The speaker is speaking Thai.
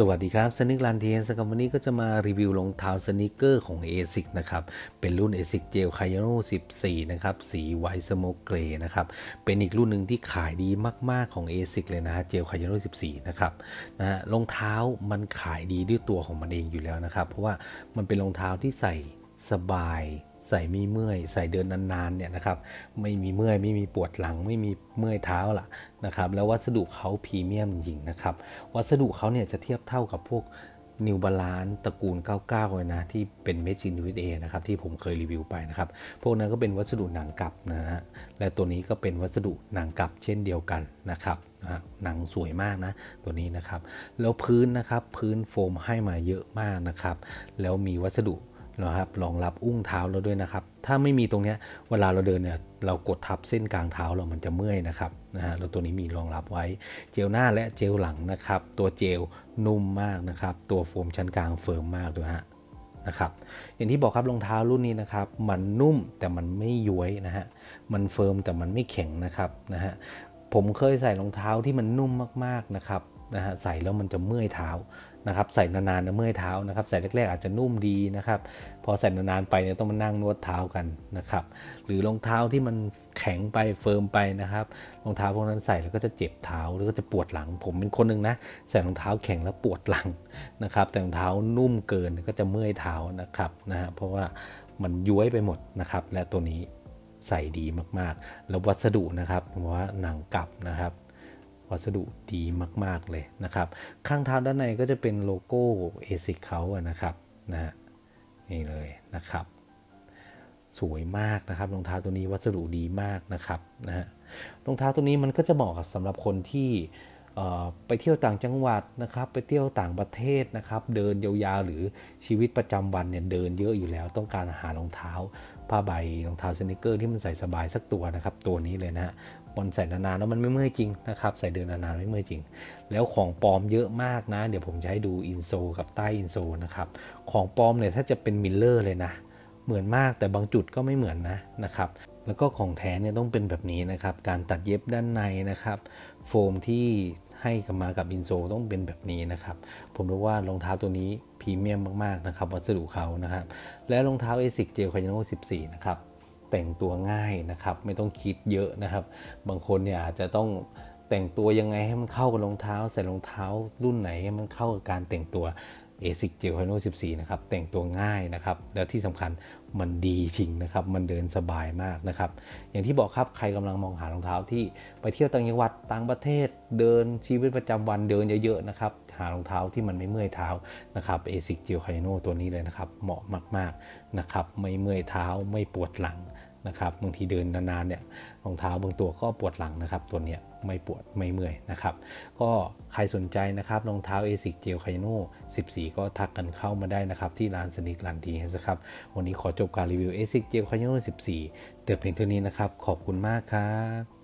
สวัสดีครับสนิกลันเทียนสกับวันนี้ก็จะมารีวิวรองเท้าสนิเกอร์ของ ASIC นะครับ เป็นรุ่น ASIC Gel c a y o n o 14 นะครับ สีไวท์สโมกเกรนะครับ เป็นอีกรุ่นหนึ่งที่ขายดีมาก ๆ ของ ASIC เลยนะฮะ Gel c a y o n o 14 นะครับนะฮะรองเท้ามันขายดีด้วยตัวของมันเองอยู่แล้วนะครับ เพราะว่ามันเป็นรองเท้าที่ใส่สบาย ใส่มีเมื่อย ใส่เดินนานๆเนี่ยนะครับไม่มีเมื่อยไม่มีปวดหลังไม่มีเมื่อยเท้าล่ะนะครับแล้ววัสดุเขาพรีเมียมจริงนะครับวัสดุเขาเนี่ยจะเทียบเท่ากับพวกนิวบาลานตระกูล 99 เลยนะ ที่เป็นเมจินวิเอนะครับ ที่ผมเคยรีวิวไปนะครับ พวกนั้นก็เป็นวัสดุหนังกลับนะฮะและตัวนี้ก็เป็นวัสดุหนังกลับเช่นเดียวกันนะครับหนังสวยมากนะ ตัวนี้นะครับ แล้วพื้นนะครับพื้นโฟมให้มาเยอะมากนะครับ แล้วมีวัสดุ นะครับรองรับอุ้งเท้าเราด้วยนะครับ ถ้าไม่มีตรงนี้เวลาเราเดินเนี่ยเรากดทับเส้นกลางเท้าเรามันจะเมื่อยนะครับนะฮะแล้วตัวนี้มีรองรับไว้เจลหน้าและเจลหลังนะครับ ตัวเจลนุ่มมากนะครับ ตัวโฟมชั้นกลางเฟิร์มมากด้วยฮะนะครับอย่างที่บอกครับรองเท้ารุ่นนี้นะครับ มันนุ่มแต่มันไม่ย้วยนะฮะมันเฟิร์มแต่มันไม่แข็งนะครับนะฮะผมเคยใส่รองเท้าที่มันนุ่มมากๆนะครับ นะฮะใส่แล้วมันจะเมื่อยเท้านะครับใส่นานๆนะเมื่อยเท้านะครับใส่แรกๆอาจจะนุ่มดีนะครับพอใส่นานๆไปเนี่ยต้องมานั่งนวดเท้ากันนะครับหรือรองเท้าที่มันแข็งไปเฟิร์มไปนะครับรองเท้าพวกนั้นใส่แล้วก็จะเจ็บเท้าหรือก็จะปวดหลัง ผมเป็นคนหนึ่งนะใส่รองเท้าแข็งแล้วปวดหลังนะครับแต่รองเท้านุ่มเกินก็จะเมื่อยเท้านะครับนะฮะเพราะว่ามันย้วยไปหมดนะครับและตัวนี้ใส่ดีมากๆ แล้ววัสดุนะครับว่าหนังกลับนะครับ วัสดุดีมาก ๆ เลยนะครับ ข้างเท้าด้านในก็จะเป็นโลโก้ ASIC เขาอะนะครับนะนี่เลยนะครับ สวยมากนะครับรองเท้าตัวนี้วัสดุดีมากนะครับนะฮะรองเท้าตัวนี้มันก็จะเหมาะกับสำหรับคนที่ ไปเที่ยวต่างจังหวัดนะครับ ไปเที่ยวต่างประเทศนะครับ เดินยาวๆหรือชีวิตประจำวันเนี่ยเดินเยอะอยู่แล้ว ต้องการหารองเท้าผ้าใบรองเท้าสนิเกอร์ที่มันใส่สบายสักตัวนะครับ ตัวนี้เลยนะฮะมันใส่นานๆแล้วมันไม่เมื่อยจริงนะครับ ใส่เดินนานๆไม่เมื่อยจริง แล้วของปลอมเยอะมากนะ เดี๋ยวผมจะให้ดูอินโซกับใต้อินโซนะครับ ของปลอมเนี่ยถ้าจะเป็นมิลเลอร์เลยนะ เหมือนมากแต่บางจุดก็ไม่เหมือนนะนะครับแล้วก็ของแท้เนี่ยต้องเป็นแบบนี้นะครับ การตัดเย็บด้านในนะครับ โฟมที่ ให้กับมากับอินโซต้องเป็นแบบนี้นะครับ ผมรู้ว่ารองเท้าตัวนี้พรีเมียมมาก ๆ นะครับ วัสดุเขานะครับ และรองเท้า ASIC Gel c a y o n o 14 นะครับ แต่งตัวง่ายนะครับ ไม่ต้องคิดเยอะนะครับ บางคนเนี่ยอาจจะต้องแต่งตัวยังไงให้มันเข้ากับรองเท้า ใส่รองเท้ารุ่นไหนให้มันเข้ากับการแต่งตัว ASIC Gel c a n o 14 นะครับ แต่งตัวง่ายนะครับ แล้วที่สำคัญมันดีจริงนะครับ มันเดินสบายมากนะครับ อย่างที่บอกครับใครกำลังมองหารองเท้าที่ไปเที่ยวต่างจังหวัดต่างประเทศเดินชีวิตประจำวันเดินเยอะๆนะครับ หารองเท้าที่มันไม่เมื่อยเท้านะครับ ASIC Gel c a n o ตัวนี้เลยนะครับ เหมาะมากๆนะครับ ไม่เมื่อยเท้าไม่ปวดหลัง นะครับบางทีเดินนานๆเนี่ยรองเท้าบางตัวก็ปวดหลังนะครับ ตัวเนี้ยไม่ปวดไม่เมื่อยนะครับ ก็ใครสนใจนะครับรองเท้า ASIC เจลไคโน่14 ก็ทักกันเข้ามาได้นะครับ ที่ร้านสนิกลันทีนะครับ วันนี้ขอจบการรีวิว ASIC เจลไคโน่14เติมเพียงเท่านี้นะครับ ขอบคุณมากครับ